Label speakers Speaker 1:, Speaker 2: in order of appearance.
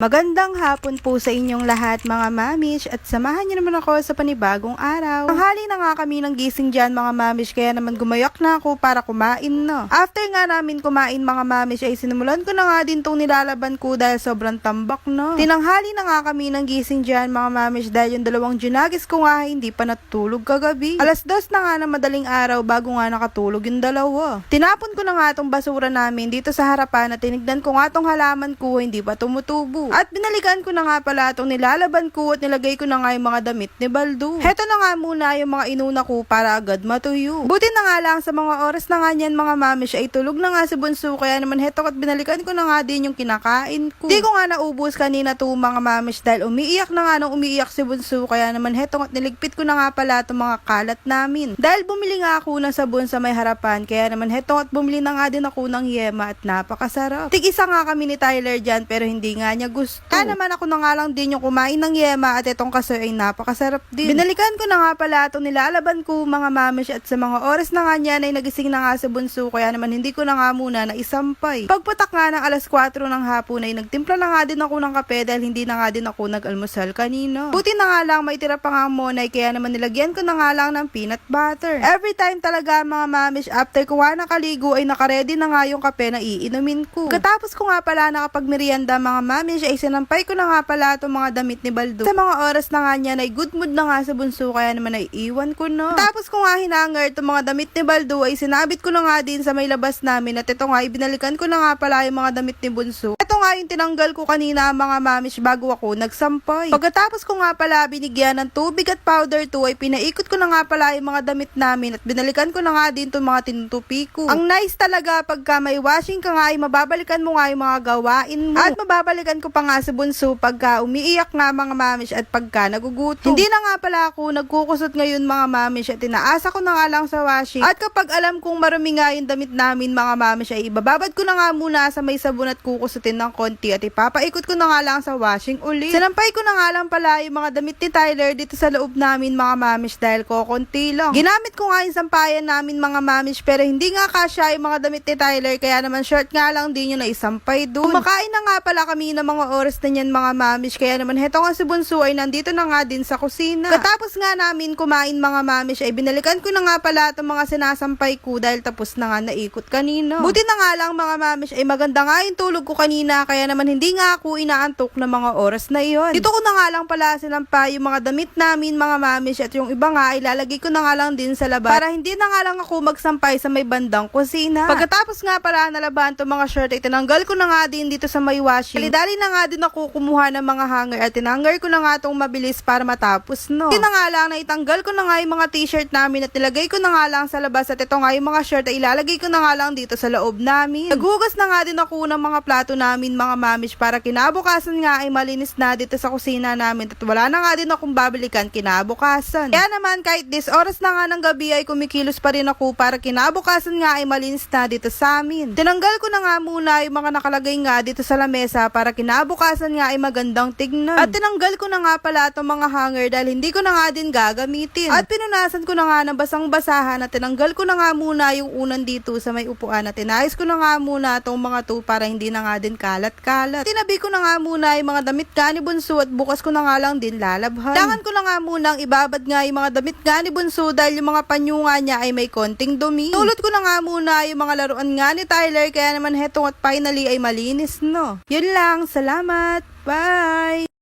Speaker 1: Magandang hapon po sa inyong lahat mga mamish at samahan niyo naman ako sa panibagong araw. Tanghali na nga kami ng gising dyan mga mamish kaya naman gumayak na ako para kumain no. After nga namin kumain mga mamish ay sinimulan ko na nga din tong nilalaban ko dahil sobrang tambak no. Tinanghali na nga kami ng gising dyan mga mamish dahil yung dalawang junagis ko nga hindi pa natulog kagabi. Alas dos na nga na madaling araw bago nga nakatulog yung dalawa. Tinapon ko na nga tong basura namin dito sa harapan at tinignan ko nga tong halaman ko hindi pa tumutubo. At binalikan ko na nga pala itong nilalaban ko at nilagay ko na nga yung mga damit ni Baldo. Heto na nga muna yung mga inuna ko para agad matuyo. Buti na nga lang sa mga oras na nga niyan mga mamish ay tulog na nga si Bunso kaya naman heto at binalikan ko na nga din yung kinakain ko. Di ko nga naubos kanina to mga mamish dahil umiiyak na nga nung umiiyak si Bunso kaya naman heto at niligpit ko na nga pala itong mga kalat namin. Dahil bumili nga ako ng sabon sa may harapan kaya naman heto at bumili na nga din ako ng yema at napakasarap. Tig isa nga kami ni Tyler dyan pero hindi nga niya gusto. Kaya naman ako na nga lang din yung kumain ng yema at itong kasoy ay napakasarap din. Binalikan ko na nga pala itong nilalaban ko mga mamish at sa mga oras na nga niyan ay nagising na nga sa bunso kaya naman hindi ko na nga muna na isampay. Pagpatak nga ng alas 4 ng hapon ay nagtimpla na nga din ako ng kape dahil hindi na nga din ako nag-almusal kanino. Buti na nga lang may tira pa nga monay kaya naman nilagyan ko na nga lang ng peanut butter. Every time talaga mga mamish after ko nga nakaligo ay nakaredy na nga yung kape na iinumin ko. Katapos ko nga pala nakapagmerienda mga mamish ay sinampay ko na nga pala itong mga damit ni Baldo. Sa mga oras na nga niya ay good mood na nga sa bunso kaya naman ay iwan ko no. Tapos ko nga hinanger itong mga damit ni Baldo ay sinabit ko na nga din sa may labas namin at ito nga ibinalikan ko na nga pala yung mga damit ni Bunso. Ito nga yung tinanggal ko kanina mga mamish bago ako nagsampay. Pagkatapos ko nga pala binigyan ng tubig at powder to ay pinaikot ko na nga pala yung mga damit namin at binalikan ko na nga din itong mga tinutupi ko. Ang nice talaga pagka may washing ka nga ay mababalikan mo nga yung mga gawain mo. At mababalikan ko pa nga sa bunso pagka umiiyak nga mga mamish at pagka nagugutom. Hindi na nga pala ako nagkukusot ngayon mga mamish at tinaasa ko na nga lang sa washing. At kapag alam kong marumi nga yung damit namin mga mamish ay ibababad ko na nga muna sa may sabon at kukusutin ng konti at ipapaikot ko na nga lang sa washing ulit. Sinampay ko na nga lang pala yung mga damit ni Tyler dito sa loob namin mga mamish dahil ko konti lang. Ginamit ko nga yung sampayan namin mga mamish pero hindi nga kasya yung mga damit ni Tyler kaya naman short nga lang din yung naisampay dun. Kumakain na nga pala kami ng mga oras na yan mga mamish kaya naman heto nga si Bunso ay nandito na nga din sa kusina. Katapos nga namin kumain mga mamish ay binalikan ko na nga pala itong mga sinasampay ko dahil tapos na nga naikot kanina. Buti na nga lang mga mamish ay maganda nga yung tulog ko kanina kaya naman hindi nga ako inaantok na mga oras na iyon. Dito ko na nga lang pala sinampay yung mga damit namin mga mamish at yung iba nga ay lalagay ko na nga lang din sa labas para hindi na nga lang ako magsampay sa may bandang kusina. Pagkatapos nga pala nalaban to mga shirt ay tinanggal ko na nga din dito sa may washing. Dali na nga din ako kumuha ng mga hanger at tinanggal ko na nga tong mabilis para matapos no. Hindi na nga lang na itanggal ko na nga yung mga t-shirt namin at nilagay ko na nga lang sa labas at ito nga yung mga shirt ay ilalagay ko na nga lang dito sa loob namin. Naghugas na nga din ako ng mga plato namin mga mamish para kinabukasan nga ay malinis na dito sa kusina namin at wala na nga din akong babalikan kinabukasan. Kaya naman kahit this oras na nga ng gabi ay kumikilos pa rin ako para kinabukasan nga ay malinis na dito sa amin. Tinanggal ko na nga muna yung mga nakalagay nga dito sa lamesa para kinabukasan nga ay magandang tignan. At tinanggal ko na nga pala itong mga hanger dahil hindi ko na nga din gagamitin. At pinunasan ko na nga ng basang-basahan at tinanggal ko na nga muna yung unan dito sa may upuan at tinayos ko na nga muna itong mga to para hindi na nga din kalat-kalat. Tinabi ko na nga muna yung mga damit nga ni Bunso at bukas ko na nga lang din lalabhan. Dangan ko na nga munang ibabad nga yung mga damit nga ni Bunso dahil yung mga panyo nga niya ay may konting dumi. Tulot ko na nga muna yung mga laruan nga ni Tyler kaya naman hetong at finally ay malinis no. Yun lang, salamat. Bye!